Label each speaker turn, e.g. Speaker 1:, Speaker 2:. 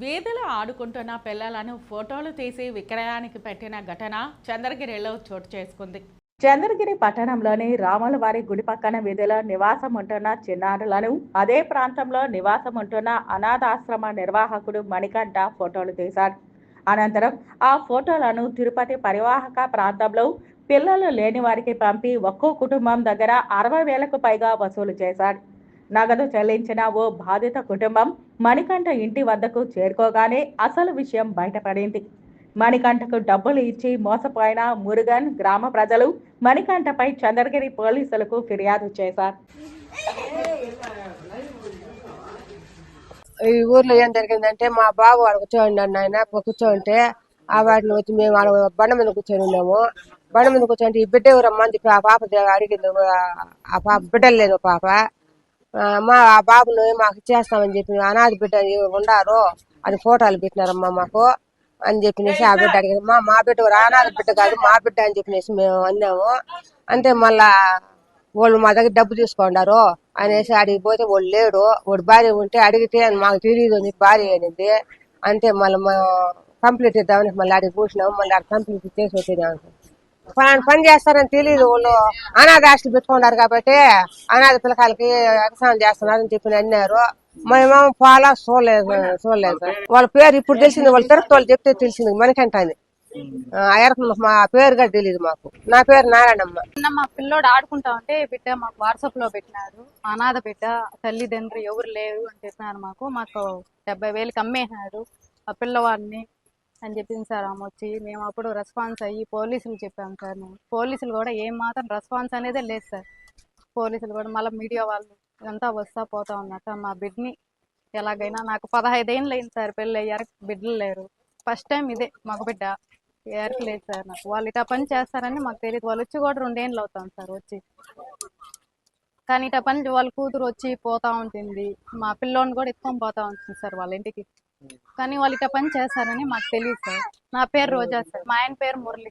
Speaker 1: వీధిలో ఆడుకుంటున్న పిల్లలను ఫోటోలు తీసి విక్రయానికి పెట్టిన ఘటన చంద్రగిరిలో చోటు చేసుకుంది. చంద్రగిరి పట్టణంలోని రాములవారి గుడి పక్కన వీధిలో నివాసం ఉంటున్న చిన్నారులను అదే ప్రాంతంలో నివాసం ఉంటున్న అనాథాశ్రమ నిర్వాహకుడు మణికంఠ ఫోటోలు తీశారు. అనంతరం ఆ ఫోటోలను తిరుపతి పరివాహక ప్రాంతంలో పిల్లలు లేని వారికి పంపి ఒక్కో కుటుంబం దగ్గర అరవై వేలకు పైగా వసూలు చేశాడు నగదు చెల్లించిన ఓ బాధిత కుటుంబం మణికంఠ ఇంటి వద్దకు చేరుకోగానే అసలు విషయం బయటపడింది. మణికంఠకు డబ్బులు ఇచ్చి మోసపోయిన మురుగన్ గ్రామ ప్రజలు మణికంఠపై చంద్రగిరి పోలీసులకు ఫిర్యాదు చేశారు.
Speaker 2: ఈ ఊర్లో ఏం జరిగిందంటే మా బాబు వాడు కూర్చోండి అన్న ఆయన కూర్చోంటే ఆ వాటిని వచ్చి మేము వాళ్ళ బండ మీద కూర్చొని ఉన్నాము. బండ మీద కూర్చోంటే ఈ బిడ్డ ఎవరమ్మా అని చెప్పి ఆ పాప అడిగింది. ఆ పాప బిడ్డలు లేని పాప. ఆ, మా ఆ బాబును మాకు ఇచ్చేస్తామని చెప్పి అనాథ బిడ్డ ఉండారు అని ఫోటోలు పెట్టినారమ్మా మాకు అని చెప్పినేసి ఆ బిడ్డ అడిగారు మా మా బిడ్డ అనాథ బిడ్డ కాదు మా బిడ్డ అని చెప్పినేసి మేము అన్నాము అంటే మళ్ళా వాళ్ళు మా దగ్గర డబ్బు తీసుకున్నారు అనేసి అడిగి పోతే వాళ్ళు లేడు. వాడు భార్య ఉంటే అడిగితే మాకు తెలియదు అని భార్య అనేది. అంటే మళ్ళీ కంప్లీట్ ఇద్దామని మళ్ళీ అడిగి పూసినాము. మళ్ళీ అక్కడ కంప్లీట్ చేసి వచ్చేదాం పలానా పని చేస్తారని తెలియదు వాళ్ళు. అనాథ ఆశలు పెట్టుకున్నారు కాబట్టి అనాథ పిల్లకాయలకి ఎగసాయం చేస్తున్నారని చెప్పి అన్నారు. మేమేమో పాలా చూడలేదు చూడలేదు. వాళ్ళ పేరు ఇప్పుడు తెలిసింది వాళ్ళు తిరుపతి వాళ్ళు చెప్తే తెలిసింది మనకంటే అని. ఆ ఎరకు మా పేరు కూడా తెలియదు మాకు. నా పేరు నారాయణమ్మ.
Speaker 3: నిన్న మా పిల్లోడు ఆడుకుంటా ఉంటే బిడ్డ మాకు వాట్సాప్లో పెట్టినారు. అనాథ బిడ్డ తల్లిదండ్రులు ఎవరు లేరు అని చెప్పినారు మాకు. మాకు డెబ్బై వేలకి అమ్మేసినారు. ఆ పిల్లవాడిని అని చెప్పింది సార్ ఆమె వచ్చి మేము అప్పుడు రెస్పాన్స్ అయ్యి పోలీసులు చెప్పాం సార్ మేము. పోలీసులు కూడా ఏం మాత్రం రెస్పాన్స్ అనేదే లేదు సార్. పోలీసులు కూడా మళ్ళీ మీడియా వాళ్ళు ఇదంతా వస్తా పోతా ఉన్నారు సార్ మా బిడ్ని ఎలాగైనా నాకు పదహైదేళ్ళు అయింది సార్ పెళ్ళి అయ్యారు బిడ్డలు లేరు. ఫస్ట్ టైం ఇదే మగ బిడ్డ ఎవరికి లేదు సార్ నాకు. వాళ్ళు ఇటా పని చేస్తారని మాకు తెలియదు వాళ్ళు వచ్చి కూడా రెండేళ్ళు అవుతాం సార్ వచ్చి. కానీ ఇటా పని వాళ్ళ కూతురు వచ్చి పోతా ఉంటుంది. మా పిల్లోని కూడా ఎత్తుకొని పోతా ఉంటుంది సార్ వాళ్ళ ఇంటికి. కానీ వాళ్ళు ఇటా పని చేస్తారని మాకు తెలియదు సార్. నా పేరు రోజా సార్. మా ఆయన పేరు మురళి.